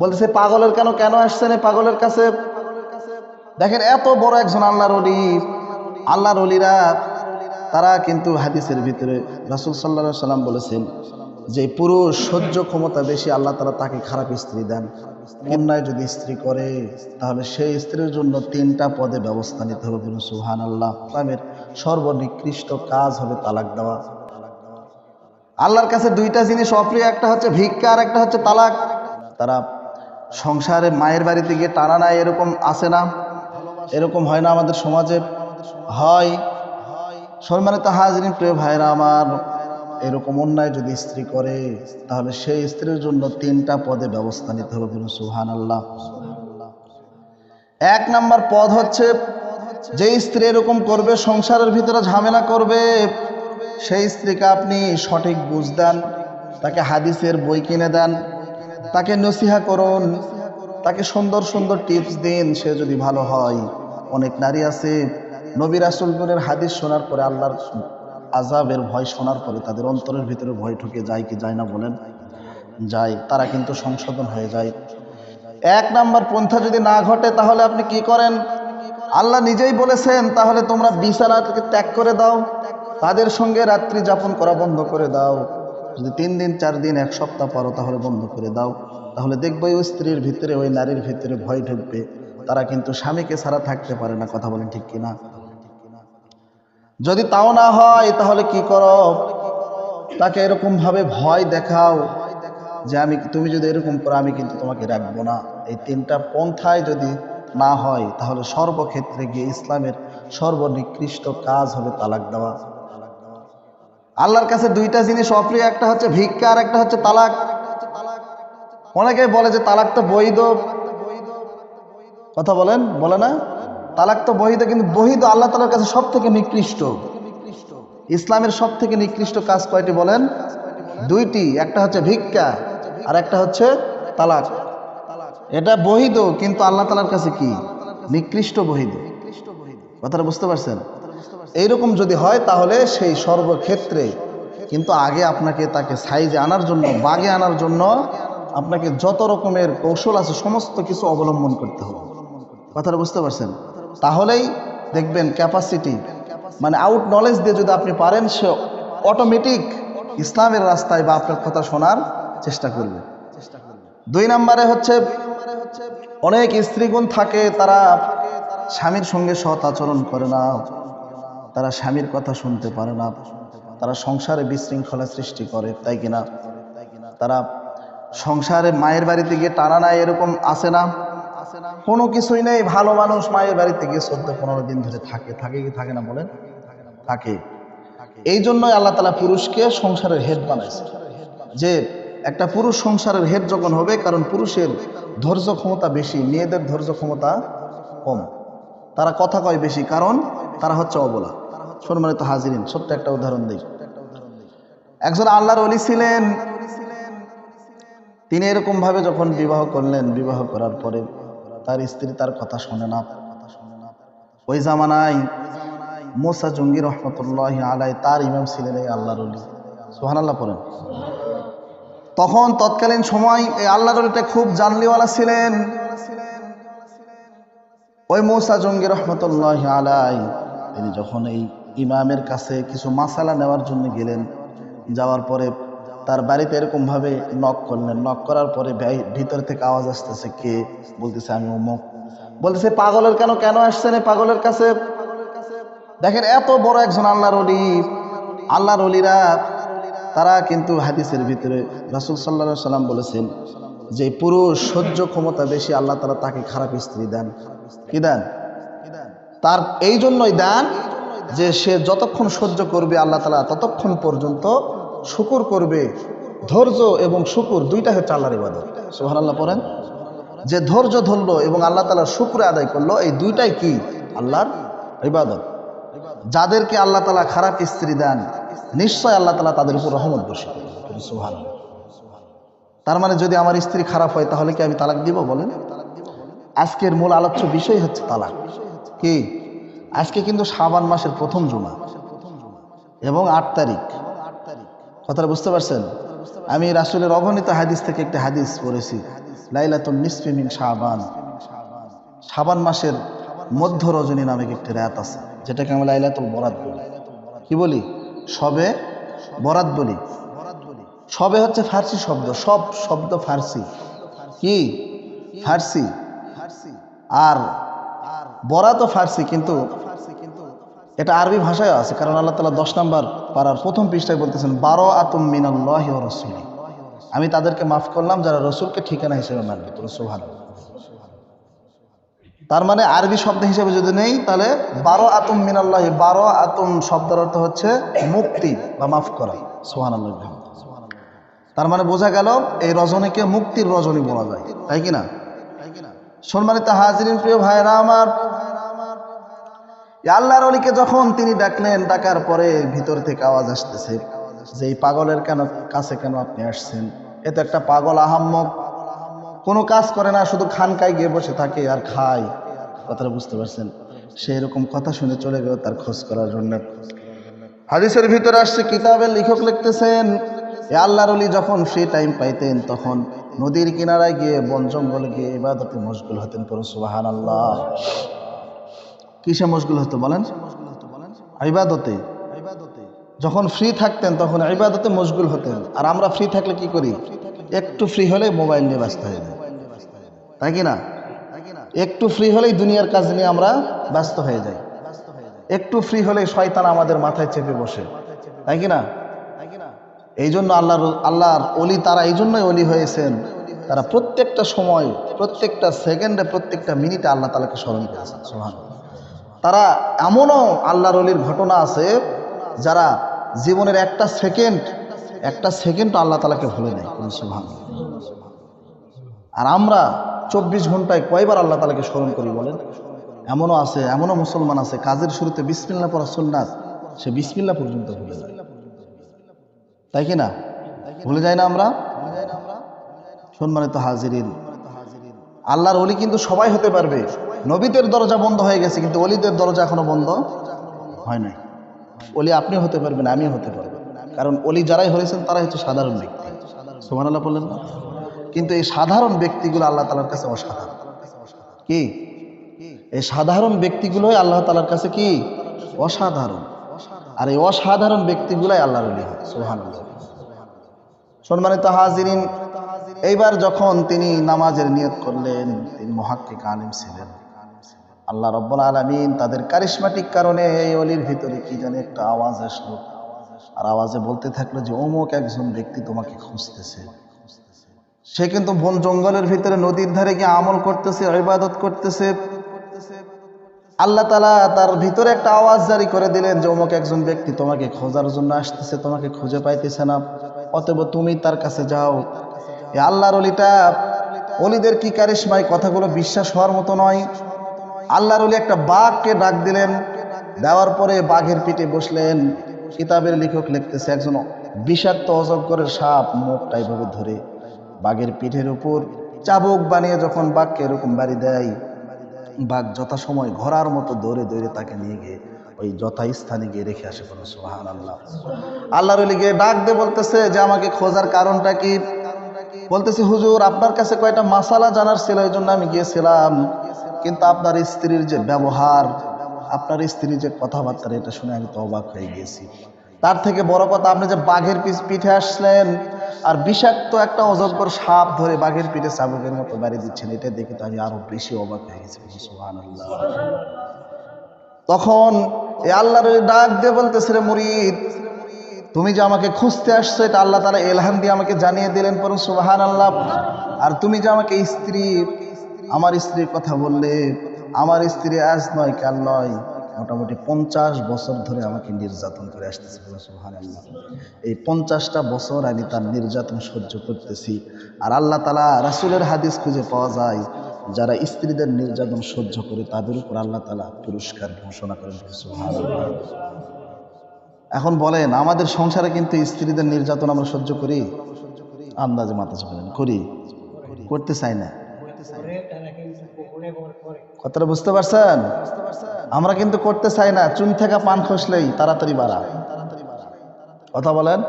বলতেছে, পাগলের কেন কেন আসছেন এই পাগলের কাছে? দেখেন, এত বড় একজন আল্লাহর অলি আল্লাহর অলিরা তারা কিন্তু হাদিসের ভিতরে রাসুল সাল্লা সাল্লাম বলেছেন যে পুরুষ সহ্য ক্ষমতা বেশি আল্লাহ তারা তাকে খারাপ স্ত্রী দেন। অন্যায় যদি স্ত্রী করে, তাহলে সেই স্ত্রীর জন্য তিনটা পদে ব্যবস্থা নিতে হবে বলুন সুহান আল্লাহ ইসলামের সর্বনিকৃষ্ট কাজ হবে তালাক দেওয়া। আল্লাহর কাছে দুইটা জিনিস অপ্রিয়, একটা হচ্ছে ভিক্ষা আর একটা হচ্ছে তালাক। তারা সংসারে মায়ের বাড়িতে গিয়ে টানা নাই এরকম আসে না? এরকম হয় না আমাদের সমাজে? হয়। সম্মানিত হাজরিন, প্রিয় ভাইরা আমার, এরকম অন্যায় যদি স্ত্রী করে, তাহলে সেই স্ত্রীর জন্য তিনটা পদে ব্যবস্থা নিতে হবে বলুন সুহান আল্লাহ এক নাম্বার পদ হচ্ছে যে স্ত্রী এরকম করবে, সংসারের ভিতরে ঝামেলা করবে, সেই স্ত্রীকে আপনি সঠিক বুঝ দেন, তাকে হাদিসের বই কিনে দেন তাকে নসিহা করুন, তাকে সুন্দর সুন্দর টিপস দিন, সে যদি ভালো হয়। অনেক নারী আছে, নবী রাসুলগুনের হাদিস শোনার পরে আল্লাহর আজাবের ভয় শোনার পরে তাদের অন্তরের ভিতরে ভয় ঢুকে যায় কি যায় না বলেন? যায়, তারা কিন্তু সংশোধন হয়ে যায়। এক নাম্বার পন্থা যদি না ঘটে, তাহলে আপনি কি করেন? আল্লাহ নিজেই বলেছেন, তাহলে তোমরা বিছানাকে ত্যাগ করে দাও, তাদের সঙ্গে রাত্রি যাপন করা বন্ধ করে দাও। যদি তিন দিন, চার দিন, এক সপ্তাহ পরও তাহলে বন্ধ করে দাও। তাহলে দেখবে ওই স্ত্রীর ভিতরে, ওই নারীর ভিতরে ভয় ঢুকবে। তারা কিন্তু স্বামীকে ছাড়া থাকতে পারে না, কথা বলেন ঠিক কিনা? যদি তাও না হয়, তাহলে কি করো? তাকে এরকম ভাবে ভয় দেখাও যে আমি, তুমি যদি এরকম করো, আমি কিন্তু তোমাকে রাখব না। এই তিনটা পন্থায় যদি না হয়, তাহলে সর্বক্ষেত্রে গিয়ে ইসলামের সর্বনিকৃষ্ট কাজ হবে তালাক দেওয়া। আল্লাহর কাছে দুইটা জিনিস অপ্রিয়, একটা হচ্ছে ভিক্ষা আর একটা হচ্ছে তালাক। অনেকে বলে যে তালাক তো বৈধ। কথা বলেন, বলে না? তালাক তো বহিদ কিন্তু বহিদ আল্লাহ তালার কাছে সব থেকে নিকৃষ্ট। ইসলামের সব থেকে নিকৃষ্ট কাজ কয়টি বলেন? দুইটি, একটা হচ্ছে ভিক্ষা আর একটা হচ্ছে তালাক। এটা বহিদ কিন্তু আল্লাহ তালার কাছে কি? নিকৃষ্ট বহিদ কথাটা বুঝতে পারছেন? এইরকম যদি হয়, তাহলে সেই সর্বক্ষেত্রে। কিন্তু আগে আপনাকে তাকে সাইজে আনার জন্য, বাগে আনার জন্য আপনাকে যত রকমের কৌশল আছে, সমস্ত কিছু অবলম্বন করতে হবে। কথাটা বুঝতে পারছেন? তাহলেই দেখবেন ক্যাপাসিটি মানে আউট নলেজ দিয়ে যদি আপনি পারেন, সে অটোমেটিক ইসলামের রাস্তায় বা আপনার কথা শোনার চেষ্টা করবে। দুই নম্বরে হচ্ছে, অনেক স্ত্রীগুণ থাকে, তারা স্বামীর সঙ্গে সৎ আচরণ করে না। তারা স্বামীর কথা শুনতে পারে না, তারা সংসারে বিশৃঙ্খলা সৃষ্টি করে, তাই কিনা? তারা সংসারে মায়ের বাড়িতে গিয়ে টানা নাই এরকম আসে না? কোনো কিছুই নেই, ভালো মানুষ মায়ের বাড়িতে গিয়ে চোদ্দ পনেরো দিন ধরে থাকে থাকে কি, থাকে না বলেন? থাকে। এই জন্যই আল্লাহ তালা পুরুষকে সংসারের হেড বানাইছে। যে একটা পুরুষ সংসারের হেড যখন হবে, কারণ পুরুষের ধৈর্য ক্ষমতা বেশি, মেয়েদের ধৈর্য ক্ষমতা কম। তারা কথা কয় বেশি, কারণ তারা হচ্ছে অবলা। সম্মানিত হাজিরিন, ছোট্ট একটা উদাহরণ দিই। একজন আল্লাহর অলি ছিলেন। তিনি এরকম ভাবে যখন বিবাহ করলেন, বিবাহ করার পরে তার স্ত্রী তার কথা শোনে না। ওই জামানায় মোসা জঙ্গি রহমতুল্লাহ আলাই তার ইমাম ছিলেন এই আল্লাহর অলি সোহান আল্লাহ পড়েন। তখন তৎকালীন সময় এই আল্লাহর অলিটা খুব জানলিওয়ালা ছিলেন। ওই মৌসা জঙ্গি রহমতুল্লাহ আলাই তিনি যখন এই ইমামের কাছে কিছু মাসালা নেওয়ার জন্য গেলেন। যাওয়ার পরে তার বাড়িতে এরকমভাবে নক করলেন। নক করার পরে ভিতর থেকে আওয়াজ আসতেছে, কে? বলতেছে, আমি অমুক বলতেছে, পাগলের কেন কেন আসছেন পাগলের কাছে? দেখেন, এত বড় একজন আল্লাহর অলি আল্লাহর অলিরা তারা কিন্তু হাদিসের ভিতরে রাসুল সাল্লা সাল্লাম বলেছেন যে পুরুষ সহ্য ক্ষমতা বেশি আল্লাহ তালা তাকে খারাপ স্ত্রী দেন। কি দেন? তার এই জন্যই দেন যে সে যতক্ষণ সহ্য করবে, আল্লাহ তালা ততক্ষণ পর্যন্ত শুকুর করবে। ধৈর্য এবং শুকুর দুইটা হচ্ছে আল্লাহর ইবাদত। সোহান আল্লাহ পড়েন। যে ধৈর্য ধরলো এবং আল্লাহ তালার শুক্র আদায় করল, এই দুইটাই কি? আল্লাহর ইবাদত। যাদেরকে আল্লাহ তালা খারাপ স্ত্রী দেন, নিশ্চয় আল্লাহ তালা তাদের উপর রহমত বসে সোহান তার মানে যদি আমার স্ত্রী খারাপ হয়, তাহলে কি আমি তালাক দিব বলেন? আজকের মূল আলোচ্য বিষয় হচ্ছে তালাক। কি? আজকে কিন্তু শাবান মাসের প্রথম জুমা এবং আট তারিখ। কথাটা বুঝতে পারছেন? আমি রাসুলের অগণিত হাদিস থেকে একটা হাদিস পড়েছি লাইলাতুল নিসফি মিন শাবান। শাবান মাসের মধ্য রজনী নামে একটি রাত আছে, যেটাকে আমরা লাইলাতুল বরাত বলি। কি বলি? সবে বরাত বলি। সবে হচ্ছে ফার্সি শব্দ, সব শব্দ ফার্সি। কি? ফার্সি। আর বরাতও ফার্সি কিন্তু এটা আরবি ভাষায় আছে, কারণ আল্লাহ তালা দশ নম্বর পাড়ার প্রথম পৃষ্ঠায় বলতেছেন বারো আতম মিনাল্লাহ রসুলি। আমি তাদেরকে মাফ করলাম যারা রসুলকে ঠিকানা হিসেবে মানবে তো সোহান তার মানে আরবি শব্দ হিসেবে যদি নেই, তাহলে বারো আতম মিনাল্লাহ বারো আতম শব্দের অর্থ হচ্ছে মুক্তি বা মাফ করা সোহান আল্লাহ তার মানে বোঝা গেল এই রজনীকে মুক্তির রজনী বলা যায়, তাই কি না? সম্মানিত হাজিরিন, প্রিয় ভাইরা আমার। আল্লাহর অলিকে যখন তিনি ডাকলেন, ডাকার পরে ভিতর থেকে আওয়াজ আসতেছে যে, এই পাগলের কেন, কাছে কেন আপনি আসছেন? এ তো একটা পাগল আহাম্মক। কোনো কাজ করে না, শুধু খানকায় গিয়ে বসে থাকে আর খায়। কথাটা বুঝতে পারছেন? সেই রকম কথা শুনে চলে গেল তার খোঁজ করার জন্য। হাদিসের ভিতরে আসছে, কিতাবের লেখক লিখতেছেন এ আল্লাহর যখন ফ্রি টাইম পাইতেন, তখন নদীর কিনারায় গিয়ে, বন জঙ্গলে গিয়ে ইবাদতে মশগুল হতেন পরে সুবাহান আল্লাহ কিসে মশগুল হতো বলেন? ইবাদতে। যখন ফ্রি থাকতেন, তখন ইবাদতে মশগুল হতেন। আর আমরা ফ্রি থাকলে কি করি? একটু ফ্রি হলে মোবাইল নিয়ে ব্যস্ত হয়ে যাই। তাই কি না? একটু ফ্রি হলেই দুনিয়ার কাজ নিয়ে আমরা ব্যস্ত হয়ে যাই। একটু ফ্রি হলেই শয়তান আমাদের মাথায় চেপে বসে। তাই কি না? এই জন্য আল্লাহর আল্লাহর অলি তারা এই জন্যই অলি হয়েছেন। তারা প্রত্যেকটা সময়, প্রত্যেকটা সেকেন্ডে, প্রত্যেকটা মিনিটে আল্লাহ তালাকে স্মরণ করেছেন সোহান তারা এমনও আল্লাহর অলির ঘটনা আছে, যারা জীবনের একটা সেকেন্ড একটা সেকেন্ড আল্লাহ তালাকে ভুলে নেয় কোনো সোহান আর আমরা চব্বিশ ঘন্টায় কয়বার আল্লাহ তালাকে স্মরণ করি বলেন? এমনও আছে, এমনও মুসলমান আছে, কাজের শুরুতে বিসমিল্লা পড়া সুন্নাত, সে বিসমিল্লা পর্যন্ত ভুলে যায়। তাই কি না? ভুলে যাই না আমরা? সম্মানিত হাজিরিন, আল্লাহর অলি কিন্তু সবাই হতে পারবে। নবীদের দরজা বন্ধ হয়ে গেছে, কিন্তু অলিদের দরজা এখনও বন্ধ হয় নাই। অলি আপনি হতে পারবেন, আমিও হতে পারব। কারণ অলি যারাই হয়েছেন তারাই হচ্ছে সাধারণ ব্যক্তি। সোমান আল্লাহ বললেন না? কিন্তু এই সাধারণ ব্যক্তিগুলো আল্লাহ তালার কাছে অসাধারণ। কি? এই সাধারণ ব্যক্তিগুলোই আল্লাহ তালার কাছে কি? অসাধারণ। আর এই অসাধারণ ব্যক্তিগুলাই আল্লাহর অলি হয় সোহান সম্মানিত হাজিরিন, এইবার যখন তিনি নামাজের নিয়ত করলেন, তিনি মহাক্কিক আলিম ছিলেন। আল্লাহ রব্বুল আলমিন তাদের কারিশমাটিক কারণে এই অলির ভিতরে কি জানি একটা আওয়াজ আসলো। আর আওয়াজে বলতে থাকল যে, অমুক একজন ব্যক্তি তোমাকে খুঁজতেছে। সে কিন্তু বন জঙ্গলের ভিতরে নদীর ধারে গিয়ে আমল করতেছে, ইবাদত করতেছে। আল্লাহ তালা তার ভিতরে একটা আওয়াজ জারি করে দিলেন যে অমুক একজন ব্যক্তি তোমাকে খোঁজার জন্য আসতেছে, তোমাকে খুঁজে পাইতেছে না। অতএব তুমি তার কাছে যাও। আল্লাহর অলিটা, অলিদের কি কারিশমাই কথাগুলো বিশ্বাস হওয়ার মতো নয়। আল্লাহর অলি একটা বাঘকে ডাক দিলেন। দেওয়ার পরে বাঘের পিঠে বসলেন। কিতাবের লেখক লিখতেছে, একজন বিষাক্ত অজগরের সাপ মুখটা এইভাবে ধরে বাঘের পিঠের উপর চাবুক বানিয়ে যখন বাঘকে এরকম বাড়ি দেয় বাঘ যথাসময় ঘোড়ার মতো দৌড়ে দৌড়ে তাকে নিয়ে গিয়ে ওই যথাস্থানে গিয়ে রেখে আসে কোনো সোহান আল্লাহ আল্লাহর অলি গিয়ে ডাক দিয়ে বলতেছে যে, আমাকে খোঁজার কারণটা কি? বলতেছে, হুজুর, আপনার কাছে কয়টা মাসালা জানার ছিল ওই জন্য আমি গিয়েছিলাম। কিন্তু আপনার স্ত্রীর যে ব্যবহার, আপনার স্ত্রীর যে কথাবার্তা এটা শুনে আমি তো অবাক হয়ে গিয়েছি। তার থেকে বড় কথা, আপনি যে বাঘের পিঠে আসলেন আর বিষাক্ত একটা অজগর সাপ ধরে বাঘের পিঠে চাবুকের মতো বাড়ি দিচ্ছেন, এটা দেখে তো আমি আরও বেশি অবাক হয়ে গেছি তখন এ আল্লাহর ডাক দিয়ে বলতেছে রে মুরিদ, তুমি যে আমাকে খুঁজতে আসছো, এটা আল্লাহ তারা এলহান দিয়ে আমাকে জানিয়ে দিলেন পর সুবাহান আল্লাহ আর তুমি যে আমাকে স্ত্রী, আমার স্ত্রীর কথা বললে, আমার স্ত্রী আজ নয়, কাল নয়। মোটামুটি পঞ্চাশ বছর ধরে আমাকে নির্যাতন করে আসতেছে সুহান এই পঞ্চাশটা বছর আমি তার নির্যাতন সহ্য করতেছি। আর আল্লাহ তালা রাসুলের হাদিস খুঁজে পাওয়া যায়, যারা স্ত্রীদের নির্যাতন সহ্য করে তাদের উপর আল্লাহ তালা পুরস্কার ঘোষণা করেন আল্লাহ। এখন বলেন, আমাদের সংসারে কিন্তু স্ত্রীদের নির্যাতন আমরা সহ্য করি? আন্দাজে মাথা চাপেন করি। করতে চাই না। কথাটা বুঝতে পারছেন? আমরা কিন্তু করতে চাই না চুন থেকে পান খসলেই তাড়াতাড়ি বাড়া। কথা বলেন?